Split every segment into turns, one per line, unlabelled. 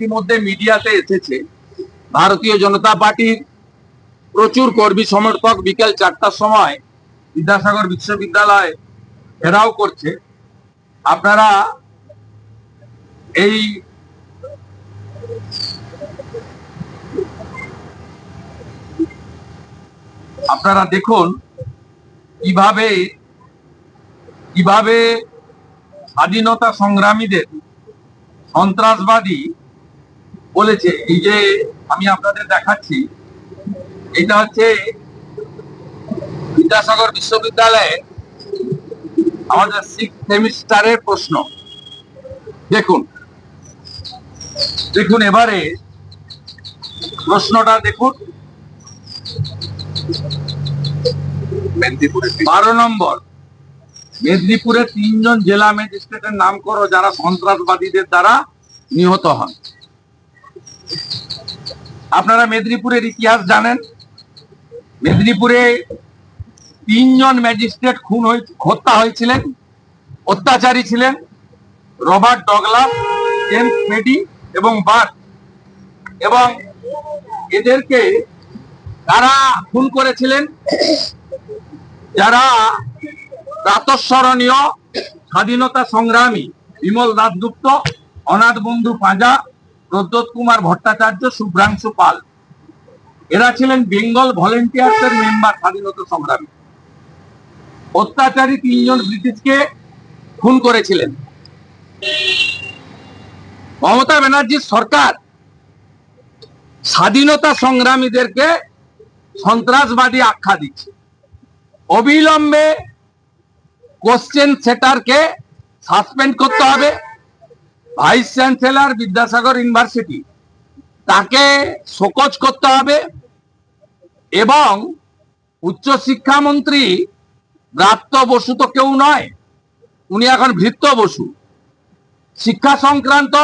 ইতিমধ্যে মিডিয়াতে এসেছে, ভারতীয় জনতা পার্টির প্রচুর কর্মী সমর্থক বিকেল চারটার সময় বিদ্যাসাগর বিশ্ববিদ্যালয় ঘেরাও করছে। আপনারা এই আপনারা দেখুন কীভাবে কীভাবে স্বাধীনতা সংগ্রামীদের সন্ত্রাসবাদী বলেছে এই যে আমি আপনাদের দেখাচ্ছি এটা হচ্ছে বিদ্যাসাগর বিশ্ববিদ্যালয়ে আমাদের সিক্স সেমিস্টারের প্রশ্ন। দেখুন দেখুন এবারে প্রশ্নটা দেখুন। বারো নম্বর মেদিনীপুরের তিনজন জেলা ম্যাজিস্ট্রেটের নাম করো যারা সন্ত্রাসবাদীদের দ্বারা নিহত হন। আপনারা মেদিনীপুরের ইতিহাস জানেন। মেদিনীপুরে তিনজন ম্যাজিস্ট্রেট খুন হয়ে হত্যা হয়েছিলেন, অত্যাচারী ছিলেন, রবার্ট ডগলাস, জেমস মেডি এবং বার্ট। এবং এদেরকে তারা খুন করেছিলেন, যারা প্রাতঃস্মরণীয় স্বাধীনতা সংগ্রামী বিমল দাসগুপ্ত অনাথ বন্ধু পাঁজা প্রদ্যোৎ কুমার ভট্টাচার্য, শুভ্রাংশু পাল। এরা ছিলেন বেঙ্গল ভলেন্টিয়ার্স এর মেম্বার স্বাধীনতা সংগ্রামী। অত্যাচারী তিনজন ব্রিটিশকে খুন করেছিলেন। মমতা ব্যানার্জির সরকার স্বাধীনতা সংগ্রামীদেরকে সন্ত্রাসবাদী আখ্যা দিচ্ছে। অবিলম্বে কোশ্চেন সেটারকে সাসপেন্ড করতে হবে। ভাইস চ্যান্সেলর বিদ্যাসাগর ইউনিভার্সিটি তাকে শোকজ করতে হবে এবং উচ্চশিক্ষামন্ত্রী ব্রাত্য বসু তো কেউ নয়, উনি এখন ভৃত্য বসু। শিক্ষা সংক্রান্ত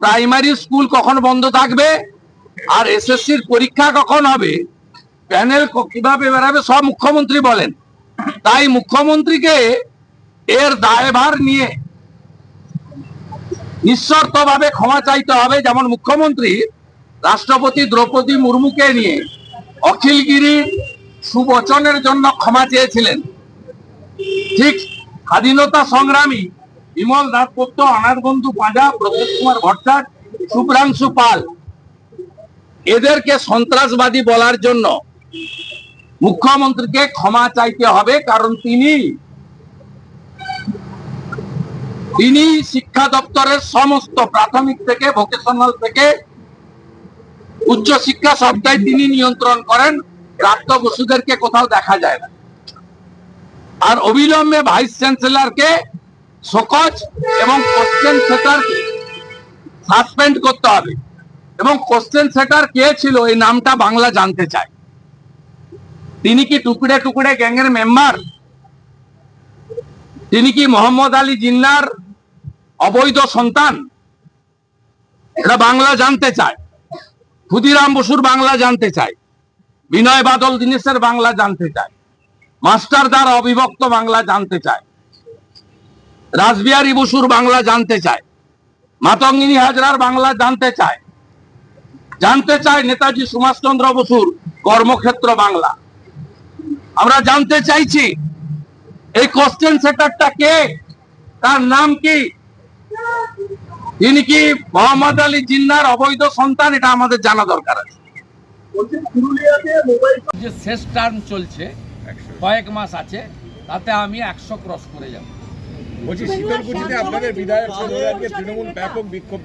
প্রাইমারি স্কুল কখন বন্ধ থাকবে আর এসএসসির পরীক্ষা কখন হবে প্যানেল কীভাবে বেরাবে সব মুখ্যমন্ত্রী বলেন। তাই মুখ্যমন্ত্রীকে এর দায়ভার নিয়ে নিঃশর্তভাবে ক্ষমা চাইতে হবে যেমন মুখ্যমন্ত্রী, রাষ্ট্রপতি দ্রৌপদী মুর্মুকে নিয়ে অখিলগিরির সুবচনের জন্য ক্ষমা চেয়েছিলেন। ঠিক স্বাধীনতা সংগ্রামী বিমল দাসগুপ্ত অনাথ বন্ধু পাঁজা প্রদীপ কুমার ভট্টাচ শুভ্রাংশু পাল। এদেরকে সন্ত্রাসবাদী বলার জন্য মুখ্যমন্ত্রীকে ক্ষমা চাইতে হবে কারণ তিনি তিনি শিক্ষা দপ্তরের সমস্ত প্রাথমিক থেকে ভোকেশনাল থেকে, উচ্চ শিক্ষা সবটাই তিনি নিয়ন্ত্রণ করেন। প্রাপ্ত বসুদেরকে কোথাও দেখা যায় না। আর অবিলম্বে ভাইস চ্যান্সেলরকে সকচ এবং কোশ্চেন সেটারকে সাসপেন্ড করতে হবে। এবং কোশ্চেন সেটার কে ছিল? এই নামটা বাংলা জানতে চায়। তিনি কি টুকরে টুকরে গ্যাংয়ের মেম্বার তিনি কি মোহাম্মদ আলী জিন্নার অবৈধ সন্তান। এটা বাংলা জানতে চায়। ক্ষুদিরাম বসুর বাংলা জানতে চায়। বিনয় বাদল দীনেশের বাংলা জানতে চায়। মাস্টার দ্বারা অবিভক্ত বাংলা জানতে চায়। রাসবিহারী বসুর বাংলা জানতে চায়। মাতঙ্গিনী হাজরার বাংলা জানতে চায়। জানতে চায় নেতাজি সুভাষচন্দ্র বসুর কর্মক্ষেত্র বাংলা। আমরা জানতে চাইছি, এই কোশ্চেন সেটারটা কে? তার নাম কি? তিনি কি মোহাম্মদ আলী জিন্নার অবৈধ সন্তান? এটা আমাদের জানা দরকার আছে। যে শেষ টার্ম চলছে কয়েক মাস আছে তাতে আমি একশো ক্রস করে যাব।
বলছি শীতলকুচিতে আপনাদের বিধায়ক তৃণমূল ব্যাপক বিক্ষোভ